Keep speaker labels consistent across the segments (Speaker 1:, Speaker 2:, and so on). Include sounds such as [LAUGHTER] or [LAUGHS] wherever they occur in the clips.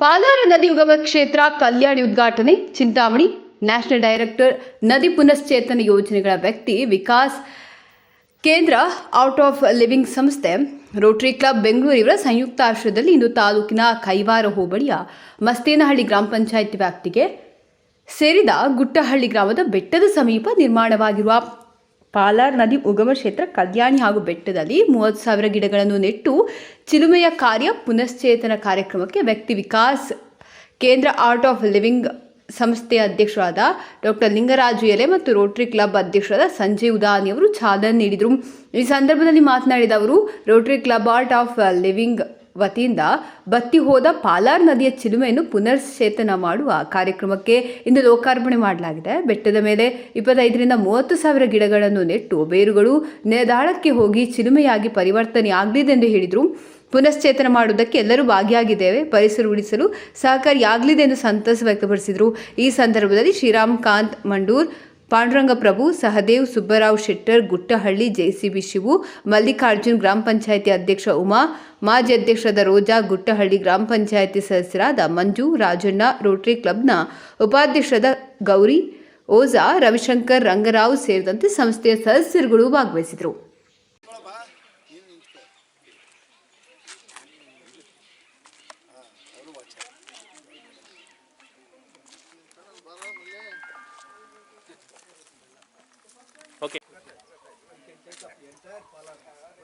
Speaker 1: ಪಾಲಾರ ನದಿ ಉಗಮ ಕ್ಷೇತ್ರ, ಕಲ್ಯಾಣಿ ಉದ್ಘಾಟನೆ, ಚಿಂತಾಮಣಿ. ನ್ಯಾಷನಲ್ ಡೈರೆಕ್ಟರ್ ನದಿ ಪುನಶ್ಚೇತನ ಯೋಜನೆಗಳ ವ್ಯಕ್ತಿ ವಿಕಾಸ್. ಕೇಂದ್ರ ಔಟ್ ಆಫ್ ಲಿವಿಂಗ್ ಸಂಸ್ಥೆ ರೋಟರಿ ಕ್ಲಬ್ ಬೆಂಗಳೂರು ಇವರ ಸಂಯುಕ್ತ ಆಶ್ರಯದಲ್ಲಿ ಇಂದು ತಾಲೂಕಿನ ಕೈವಾರ ಹೋಬಳಿಯ ಮಸ್ತೇನಹಳ್ಳಿ ಗ್ರಾಮ ಪಂಚಾಯಿತಿ ವ್ಯಾಪ್ತಿಗೆ ಸೇರಿದ ಗುಟ್ಟಹಳ್ಳಿ ಗ್ರಾಮದ ಬೆಟ್ಟದ ಸಮೀಪ ನಿರ್ಮಾಣವಾಗಿರುವ ಪಾಲಾರ್ ನದಿ ಉಗಮ ಕ್ಷೇತ್ರ ಕಲ್ಯಾಣಿ ಹಾಗೂ ಬೆಟ್ಟದಲ್ಲಿ ಮೂವತ್ತು ಸಾವಿರ ಗಿಡಗಳನ್ನು ನೆಟ್ಟು ಚಿಲುಮೆಯ ಕಾರ್ಯ ಪುನಶ್ಚೇತನ ಕಾರ್ಯಕ್ರಮಕ್ಕೆ ವ್ಯಕ್ತಿ ವಿಕಾಸ್, ಕೇಂದ್ರ ಆರ್ಟ್ ಆಫ್ ಲಿವಿಂಗ್ ಸಂಸ್ಥೆಯ ಅಧ್ಯಕ್ಷರಾದ ಡಾಕ್ಟರ್ ಲಿಂಗರಾಜು ಎಲೆ ಮತ್ತು ರೋಟರಿ ಕ್ಲಬ್ ಅಧ್ಯಕ್ಷರಾದ ಸಂಜಯ್ ಉದಾನಿ ಅವರು ಚಾಲನೆ ನೀಡಿದರು. ಈ ಸಂದರ್ಭದಲ್ಲಿ ಮಾತನಾಡಿದ ಅವರು, Rotary Club Art of Living ವತಿಯಿಂದ ಬತ್ತಿ ಹೋದ ಪಾಲಾರ್ ನದಿಯ ಚಿಲುಮೆಯನ್ನು ಪುನರ್ಶೇತನ ಮಾಡುವ ಕಾರ್ಯಕ್ರಮಕ್ಕೆ ಇಂದು ಲೋಕಾರ್ಪಣೆ ಮಾಡಲಾಗಿದೆ. ಬೆಟ್ಟದ ಮೇಲೆ ಇಪ್ಪತ್ತೈದರಿಂದ ಮೂವತ್ತು ಸಾವಿರ ಗಿಡಗಳನ್ನು ನೆಟ್ಟು ಬೇರುಗಳು ನೆದಾಳಕ್ಕೆ ಹೋಗಿ ಚಿಲುಮೆಯಾಗಿ ಪರಿವರ್ತನೆ ಆಗಲಿದೆ ಎಂದು ಹೇಳಿದರು. ಪುನಶ್ಚೇತನ ಮಾಡುವುದಕ್ಕೆ ಎಲ್ಲರೂ ಭಾಗಿಯಾಗಿದ್ದೇವೆ. ಪರಿಸರ ಉಳಿಸಲು ಸಹಕಾರಿಯಾಗಲಿದೆ ಎಂದು ಸಂತಸ ವ್ಯಕ್ತಪಡಿಸಿದರು. ಈ ಸಂದರ್ಭದಲ್ಲಿ ಶ್ರೀರಾಮ್ ಕಾಂತ್ ಮಂಡೂರ್ ಪಾಂಡುರಂಗ ಪ್ರಭು ಸಹದೇವ್ ಸುಬ್ಬರಾವ್ ಶೆಟ್ಟರ್, ಗುಟ್ಟಹಳ್ಳಿ ಜೆಸಿಬಿ ಶಿವು, ಮಲ್ಲಿಕಾರ್ಜುನ್ ಗ್ರಾಮ ಪಂಚಾಯಿತಿ ಅಧ್ಯಕ್ಷ ಉಮಾ, ಮಾಜಿ ಅಧ್ಯಕ್ಷರಾದ ರೋಜಾ, ಗುಟ್ಟಹಳ್ಳಿ ಗ್ರಾಮ ಪಂಚಾಯಿತಿ ಸದಸ್ಯರಾದ ಮಂಜು, ರಾಜಣ್ಣ, ರೋಟರಿ ಕ್ಲಬ್ನ ಉಪಾಧ್ಯಕ್ಷರಾದ ಗೌರಿ, ಓಜಾ, ರವಿಶಂಕರ್, ರಂಗರಾವ್ ಸೇರಿದಂತೆ ಸಂಸ್ಥೆಯ ಸದಸ್ಯರುಗಳು ಭಾಗವಹಿಸಿದರು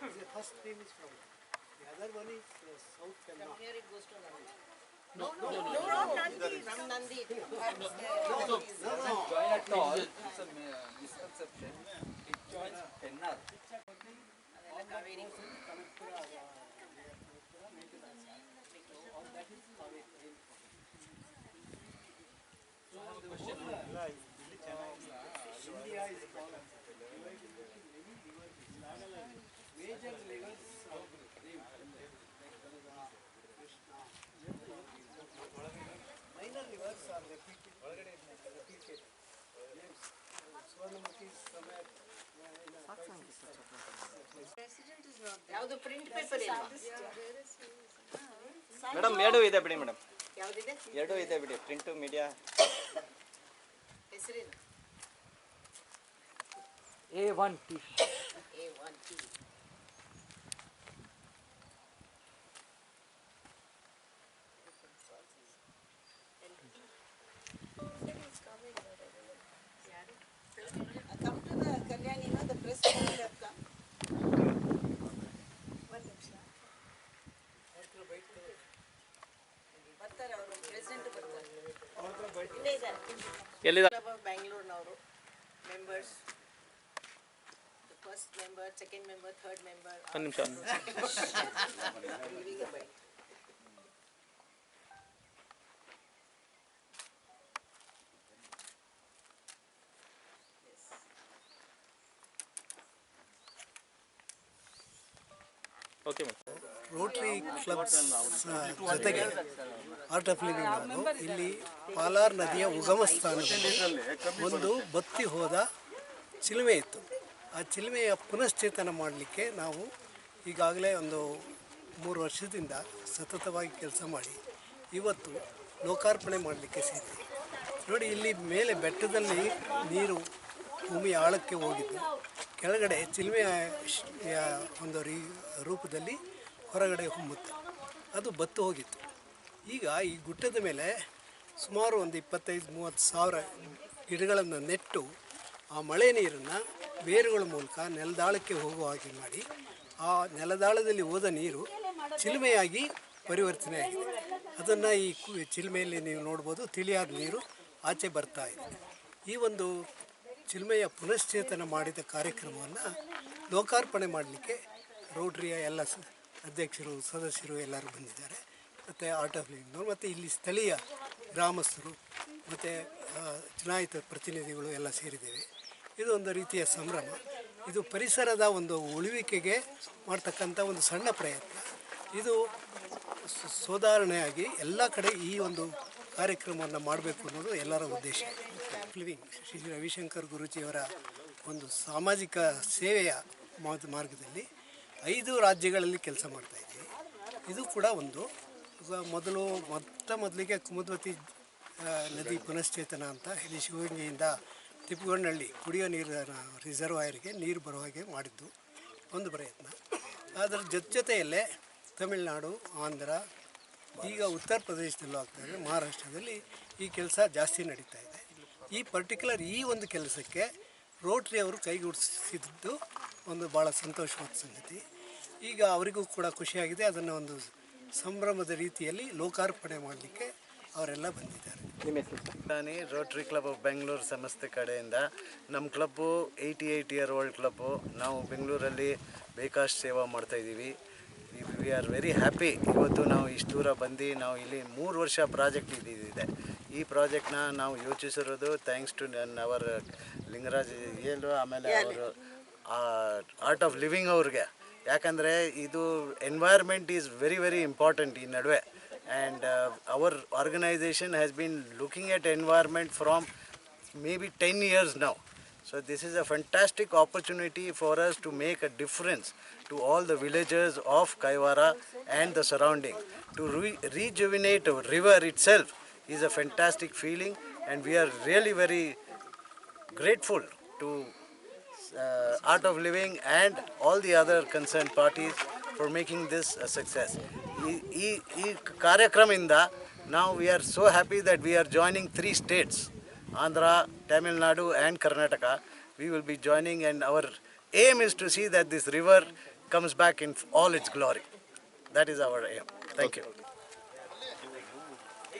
Speaker 2: the first stream is from the other one is uh, south Penna.
Speaker 3: From here it goes to Nandi.
Speaker 2: No, no, no,
Speaker 3: no,
Speaker 4: no, no, no, [LAUGHS] no, no
Speaker 3: no, no,
Speaker 2: No, no, no, no. no, no, no, no, no, no, It joins Penna. All that is Kaveri. So the question is, India
Speaker 3: is called. Many rivers.
Speaker 5: Madam ಎರಡು ಇದೆ ಬಿಡಿ madam. ಎರಡು ಇದೆ ಬಿಡಿ print media
Speaker 3: A
Speaker 4: one T
Speaker 5: ಎಲ್ಲಿದೆ?
Speaker 3: ಬ್ಯಾಂಗ್ಳೂರ್ನವರು members first member second member third member
Speaker 5: ಒಂದು ನಿಮಿಷ. Okay
Speaker 2: Rotary clubs ಜೊತೆಗೆ ಆರ್ಟ್ ಆಫ್ ಲಿವಿಂಗ್ ಅವರು ಇಲ್ಲಿ ಪಾಲಾರ್ ನದಿಯ ಉಗಮ ಸ್ಥಾನದಲ್ಲಿ ಒಂದು ಬತ್ತಿ ಹೋದ ಚಿಲುಮೆ ಇತ್ತು. ಆ ಚಿಲುಮೆಯ ಪುನಶ್ಚೇತನ ಮಾಡಲಿಕ್ಕೆ ನಾವು ಈಗಾಗಲೇ ಒಂದು ಮೂರು ವರ್ಷದಿಂದ ಸತತವಾಗಿ ಕೆಲಸ ಮಾಡಿ ಇವತ್ತು ಲೋಕಾರ್ಪಣೆ ಮಾಡಲಿಕ್ಕೆ ಸೇರಿ ನೋಡಿ ಇಲ್ಲಿ ಮೇಲೆ ಬೆಟ್ಟದಲ್ಲಿ ನೀರು ಭೂಮಿ ಆಳಕ್ಕೆ ಹೋಗಿದ್ದು. ಕೆಳಗಡೆ ಚಿಲುಮೆಯ ಒಂದು ರೀ ರೂಪದಲ್ಲಿ ಹೊರಗಡೆ ಹೊಮ್ಮುತ್ತೆ. ಅದು ಬತ್ತು ಹೋಗಿತ್ತು. ಈಗ ಈ ಗುಡ್ಡದ ಮೇಲೆ ಸುಮಾರು ಒಂದು ಇಪ್ಪತ್ತೈದು, ಮೂವತ್ತು ಸಾವಿರ ಗಿಡಗಳನ್ನು ನೆಟ್ಟು ಆ ಮಳೆ ನೀರನ್ನು ಬೇರುಗಳ ಮೂಲಕ ನೆಲದಾಳಕ್ಕೆ ಹೋಗುವ ಹಾಗೆ ಮಾಡಿ ಆ ನೆಲದಾಳದಲ್ಲಿ ಹೋದ ನೀರು ಚಿಲುಮೆಯಾಗಿ ಪರಿವರ್ತನೆ ಆಗಿದೆ. ಅದನ್ನು ಈ ಚಿಲುಮೆಯಲ್ಲಿ ನೀವು ನೋಡ್ಬೋದು, ತಿಳಿಯಾದ ನೀರು ಆಚೆ ಬರ್ತಾ ಇದೆ. ಈ ಒಂದು ಚಿಲ್ಮೆಯ ಪುನಶ್ಚೇತನ ಮಾಡಿದ ಕಾರ್ಯಕ್ರಮವನ್ನು ಲೋಕಾರ್ಪಣೆ ಮಾಡಲಿಕ್ಕೆ ರೋಟ್ರಿಯ ಎಲ್ಲ ಅಧ್ಯಕ್ಷರು, ಸದಸ್ಯರು ಎಲ್ಲರೂ ಬಂದಿದ್ದಾರೆ. ಮತ್ತು ಆರ್ಟ್ ಆಫ್ ಲಿವಿಂಗ್ನವರು ಮತ್ತು ಇಲ್ಲಿ ಸ್ಥಳೀಯ ಗ್ರಾಮಸ್ಥರು, ಮತ್ತು ಚುನಾಯಿತ ಪ್ರತಿನಿಧಿಗಳು ಎಲ್ಲ ಸೇರಿದ್ದೇವೆ. ಇದು ಒಂದು ರೀತಿಯ ಸಂಭ್ರಮ. ಇದು ಪರಿಸರದ ಒಂದು ಉಳಿವಿಕೆಗೆ ಮಾಡ್ತಕ್ಕಂಥ ಒಂದು ಸಣ್ಣ ಪ್ರಯತ್ನ. ಇದು ಸುಧಾರಣೆಯಾಗಿ ಎಲ್ಲ ಕಡೆ ಈ ಒಂದು ಕಾರ್ಯಕ್ರಮವನ್ನು ಮಾಡಬೇಕು ಅನ್ನೋದು ಎಲ್ಲರ ಉದ್ದೇಶ. ಲಿವಿಂಗ್ ಶ್ರೀ ರವಿಶಂಕರ್ ಗುರುಜಿಯವರ ಒಂದು ಸಾಮಾಜಿಕ ಸೇವೆಯ ಮಾರ್ಗ- ಮಾರ್ಗದಲ್ಲಿ ಐದು ರಾಜ್ಯಗಳಲ್ಲಿ ಕೆಲಸ ಮಾಡ್ತಾ ಇದ್ದೀವಿ. ಇದು ಕೂಡ ಒಂದು. ಮೊದಲು ಮೊಟ್ಟ ಮೊದಲಿಗೆ ಕುಮದ್ವತಿ ನದಿ ಪುನಶ್ಚೇತನ ಅಂತ ಇಲ್ಲಿ ಶಿವಗಂಗೆಯಿಂದ ತಿಪ್ಪಗೊಂಡಳ್ಳಿ ಕುಡಿಯೋ ನೀರಿನ ರಿಸರ್ವಾಯರ್ಗೆ ನೀರು ಬರೋ ಹಾಗೆ ಮಾಡಿದ್ದು. ಒಂದು ಪ್ರಯತ್ನ. ಅದರ ಜೊತೆ ಜೊತೆಯಲ್ಲೇ ತಮಿಳುನಾಡು, ಆಂಧ್ರ, ಈಗ ಉತ್ತರ ಪ್ರದೇಶದಲ್ಲೂ ಆಗ್ತಾ ಇದೆ. ಮಹಾರಾಷ್ಟ್ರದಲ್ಲಿ ಈ ಕೆಲಸ ಜಾಸ್ತಿ ನಡೀತಾ ಇದೆ. ಈ ಪರ್ಟಿಕ್ಯುಲರ್ ಈ ಒಂದು ಕೆಲಸಕ್ಕೆ ರೋಟ್ರಿ ಅವರು ಕೈಗೂಡಿಸಿದ್ದು ಒಂದು ಭಾಳ ಸಂತೋಷವಾದ ಸಂಗತಿ. ಈಗ ಅವರಿಗೂ ಕೂಡ ಖುಷಿಯಾಗಿದೆ. ಅದನ್ನು ಒಂದು ಸಂಭ್ರಮದ ರೀತಿಯಲ್ಲಿ ಲೋಕಾರ್ಪಣೆ ಮಾಡಲಿಕ್ಕೆ ಅವರೆಲ್ಲ ಬಂದಿದ್ದಾರೆ.
Speaker 5: ನಿಮ್ಮ ಹೆಸರು ಸರ್?
Speaker 6: ನಾನು ರೋಟ್ರಿ ಕ್ಲಬ್ ಆಫ್ ಬೆಂಗಳೂರು ಸಂಸ್ಥೆ ಕಡೆಯಿಂದ. ನಮ್ಮ club eighty eight year old club. ನಾವು ಬೆಂಗಳೂರಲ್ಲಿ ಬೇಕಾಷ್ಟು ಸೇವಾ ಮಾಡ್ತಾಯಿದ್ದೀವಿ ವಿ ಆರ್ ವೆರಿ ಹ್ಯಾಪಿ ಇವತ್ತು ನಾವು ಇಷ್ಟು ದೂರ ಬಂದು ನಾವು ಇಲ್ಲಿ ಮೂರು ವರ್ಷ ಪ್ರಾಜೆಕ್ಟ್ ಇದ್ದಿದೆ. ಈ ಪ್ರಾಜೆಕ್ಟ್ನ ನಾವು ಯೋಚಿಸಿರೋದು ಥ್ಯಾಂಕ್ಸ್ ಟು ನನ್ನ ಅವರ್ ಲಿಂಗರಾಜ್ ಏನು ಆಮೇಲೆ ಅವರು ಆರ್ಟ್ ಆಫ್ ಲಿವಿಂಗ್ ಅವ್ರಿಗೆ. ಯಾಕಂದರೆ ಇದು environment is very very important ಈ ನಡುವೆ. And our organisation has been looking at environment from maybe ten years now so this is a fantastic opportunity for us to make a difference to all the villages of Kaivara and the surrounding to re rejuvenate river itself is a fantastic feeling and we are really very grateful to uh, Art of Living and all the other concerned parties for making this a success. ಈ ಈ ಈ ಕಾರ್ಯಕ್ರಮದಿಂದ ನಾವು we are so happy that we are joining three states Andhra Tamil Nadu and Karnataka we will be joining and our aim is to see that this river comes back in all its glory
Speaker 4: that is our aim
Speaker 7: thank you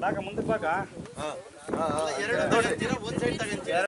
Speaker 4: ಬಾಗ ಮುಂದಕ್ಕೆ ಬಾಗ
Speaker 7: ಹಾಂ